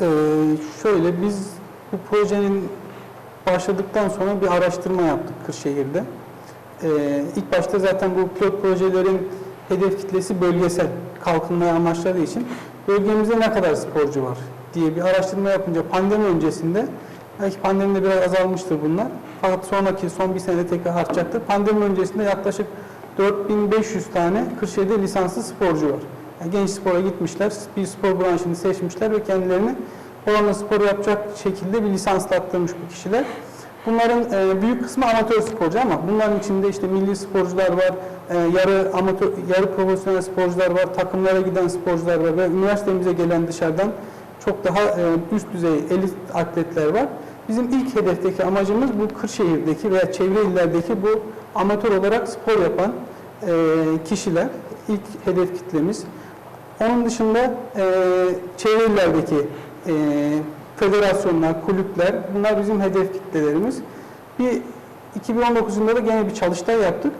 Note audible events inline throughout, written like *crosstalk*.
Ee, şöyle biz bu projenin başladıktan sonra bir araştırma yaptık Kırşehir'de. Ee, ilk başta zaten bu pilot projelerin hedef kitlesi bölgesel kalkınmayı amaçladığı için bölgemizde ne kadar sporcu var diye bir araştırma yapınca pandemi öncesinde belki pandemide biraz azalmıştır bunlar. Fakat sonraki son bir sene tekrar artacaktır. Pandemi öncesinde yaklaşık 4500 tane Kırşehir'de lisanslı sporcu var. Genç spora gitmişler, bir spor branşını seçmişler ve kendilerini oranla spor yapacak şekilde bir lisanslattırmış bu kişiler. Bunların e, büyük kısmı amatör sporcu ama bunların içinde işte milli sporcular var, e, yarı amatör, yarı profesyonel sporcular var, takımlara giden sporcular var ve üniversitemize gelen dışarıdan çok daha e, üst düzey elit atletler var. Bizim ilk hedefteki amacımız bu Kırşehir'deki veya çevre illerdeki bu amatör olarak spor yapan e, kişiler. İlk hedef kitlemiz. Onun dışında e, çevre illerdeki e, federasyonlar, kulüpler bunlar bizim hedef kitlelerimiz. Bir 2019 yılında da gene bir çalıştay yaptık.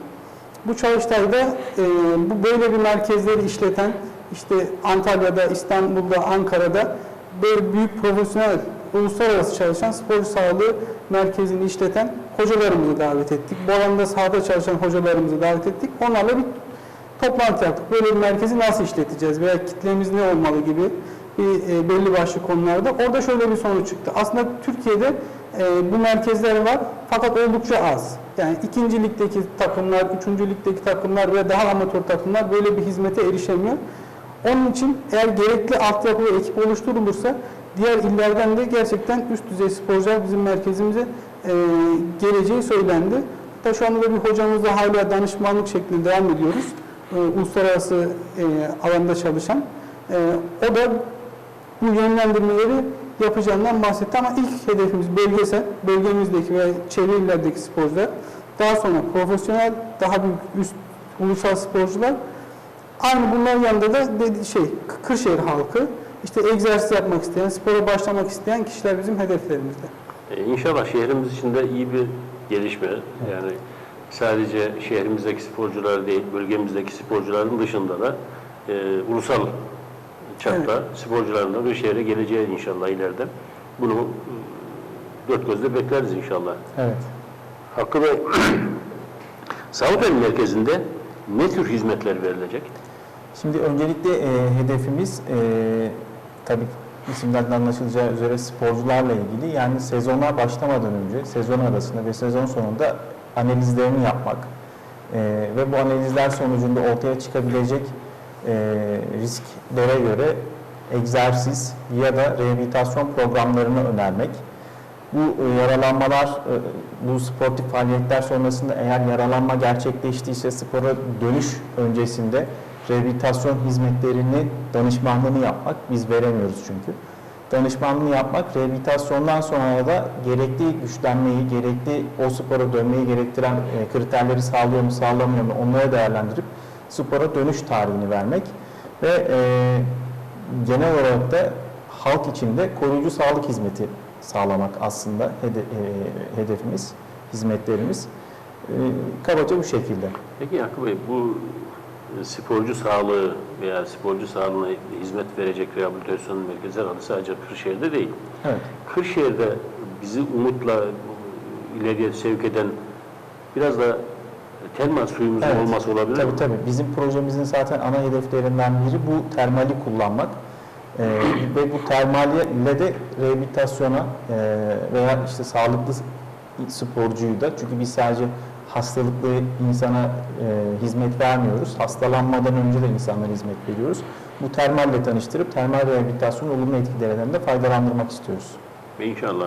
Bu çalıştayda e, bu böyle bir merkezleri işleten işte Antalya'da, İstanbul'da, Ankara'da böyle büyük profesyonel uluslararası çalışan sporcu sağlığı merkezini işleten hocalarımızı davet ettik. Bu alanda sahada çalışan hocalarımızı davet ettik. Onlarla bir toplantı yaptık. Böyle bir merkezi nasıl işleteceğiz veya kitlemiz ne olmalı gibi bir e, belli başlı konularda. Orada şöyle bir sonuç çıktı. Aslında Türkiye'de e, bu merkezler var fakat oldukça az. Yani ikinci ligdeki takımlar, üçüncü ligdeki takımlar ve daha amatör takımlar böyle bir hizmete erişemiyor. Onun için eğer gerekli altyapı ve ekip oluşturulursa diğer illerden de gerçekten üst düzey sporcular bizim merkezimize e, geleceği söylendi. Hatta şu anda da bir hocamızla hala danışmanlık şeklinde devam ediyoruz. E, uluslararası e, alanda çalışan. E, o da bu yönlendirmeleri yapacağından bahsetti ama ilk hedefimiz bölgesel, bölgemizdeki ve çevre illerdeki sporcular. Daha sonra profesyonel, daha büyük üst ulusal sporcular. Aynı bunların yanında da dedi, şey Kırşehir halkı, işte egzersiz yapmak isteyen, spora başlamak isteyen kişiler bizim hedeflerimizde. E, İnşallah şehrimiz için de iyi bir gelişme. Yani sadece şehrimizdeki sporcular değil, bölgemizdeki sporcuların dışında da e, ulusal çapta sporcuların da bir şehre geleceği inşallah ileride. Bunu e, dört gözle bekleriz inşallah. Evet. Hakkı Bey, *clears throat* Sağlık Evi Merkezi'nde ne tür hizmetler verilecek? Şimdi öncelikle e, hedefimiz e, tabii isimlerden anlaşılacağı üzere sporcularla ilgili. Yani sezona başlamadan önce, sezon arasında ve sezon sonunda analizlerini yapmak e, ve bu analizler sonucunda ortaya çıkabilecek e, risklere göre egzersiz ya da rehabilitasyon programlarını önermek. Bu e, yaralanmalar, e, bu sportif faaliyetler sonrasında eğer yaralanma gerçekleştiyse spora dönüş öncesinde rehabilitasyon hizmetlerini, danışmanlığını yapmak, biz veremiyoruz çünkü. Danışmanlığını yapmak, rehabilitasyondan sonra da gerekli güçlenmeyi, gerekli o spora dönmeyi gerektiren e, kriterleri sağlıyor mu, sağlamıyor mu onları değerlendirip spora dönüş tarihini vermek ve e, genel olarak da halk içinde koruyucu sağlık hizmeti sağlamak aslında hede- e, hedefimiz, hizmetlerimiz. E, kabaca bu şekilde. Peki Hakkı Bey, bu sporcu sağlığı veya sporcu sağlığına hizmet verecek rehabilitasyon merkezleri adı sadece Kırşehir'de değil. Evet. Kırşehir'de bizi umutla ileriye sevk eden biraz da termal suyumuzun Evet. olması olabilir Tabii mi? tabii. Bizim projemizin zaten ana hedeflerinden biri bu termali kullanmak. Ee, ve bu termalle de rehabilitasyona e, veya işte sağlıklı sporcuyu da çünkü biz sadece hastalıklı insana e, hizmet vermiyoruz. Hastalanmadan önce de insanlara hizmet veriyoruz. Bu termalle tanıştırıp termal rehabilitasyonun olumlu etkilerinden de faydalandırmak istiyoruz. Ve inşallah